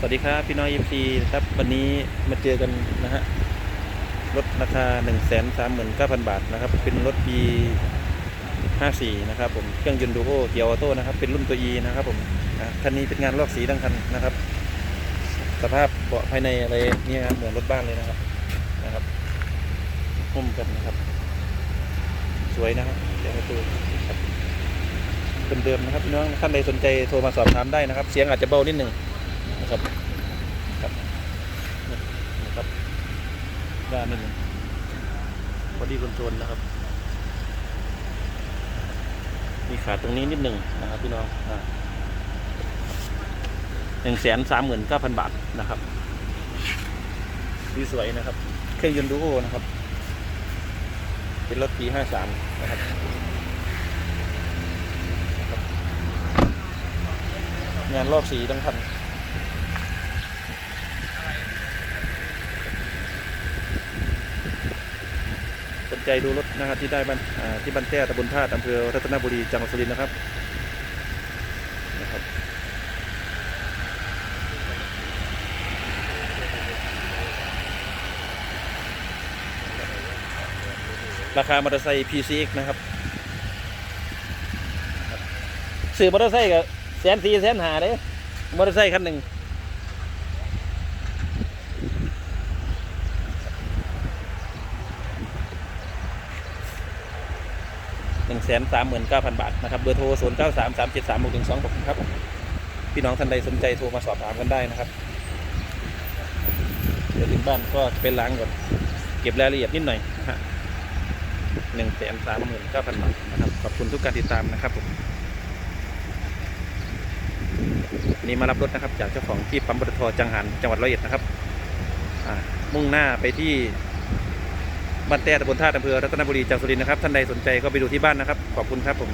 สวัสดีครับพี่น้อยเอ็มซีครับวันนี้มาเจอกันนะฮะรถราคา1นึ่งแสนสามหมื่นเก้าพันบาทนะครับ เป็นรถปี 54 นะครับผมเครื่องยนต์ดูโอเกียวออโต้นะครับ เป็นรุ่นตัว E นะครับผมคันนี้เป็นงานลอกสีทั้งคันนะครับ สภาพเบาะภายในอะไรเนี่ยครับเหมือนรถบ้านเลยนะครับนะครับหุ้มกันนะครับ สวยนะครับเดี๋ยวมาดูเดิมๆนะครับพี่น้องท่านใดสนใจโทรมาสอบถามได้นะครับ เสียงอาจจะเบานิดหนึ่ง นะครับครับนี่นะครับด้านนิดหนึงบอดีคอนโทรลนะครับ มีขาตรงนี้นิดหนึ่งนะครับพี่น้องหนึ่งแสนสามหมื่นเก้าพันบาทนะครับดีสวยนะครับ เครื่องยนต์ดูโอนะครับ เป็นรถปีห้าสามนะครับงานลอกสีทั้งคัน ใจดูรถนะครับที่ได้บ้านที่บ้านแต้ตำบลธาตุอำเภอรัตนบุรีจังหวัดสุรินทร์นะครับนะครับราคามอเตอร์ไซค์ PCX นะครับซื้อมอเตอร์ไซค์กับแสนสี่แสนหาเด้มอเตอร์ไซค์คันหนึ่ง หนึ่งแสนสามหมื่นเก้าพันบาทนะครับเบอร์โทรศูนย์เก้าสามสามเจ็ดสามหกหนึ่งสองครับ พี่น้องท่านใดสนใจโทรมาสอบถามกันได้นะครับเดี๋ยวถึงบ้านก็จะไปล้างก่อนเก็บรายละเอียดนิดหน่อยนะฮะหนึ่งแสนสามหมื่นเก้าพันบาทนะครับ ขอบคุณทุกการติดตามนะครับผมนนี้มารับรถนะครับ จากเจ้าของที่ปั๊มปตทจังหันจังหวัดร้อยเอ็ดนะครับมุ่งหน้าไปที่ บ้านแต้ตำบลท่าอำเภอรัตนบุรีจังหวัดสุรินทร์นะครับ ท่านใดสนใจก็ไปดูที่บ้านนะครับ ขอบคุณครับผม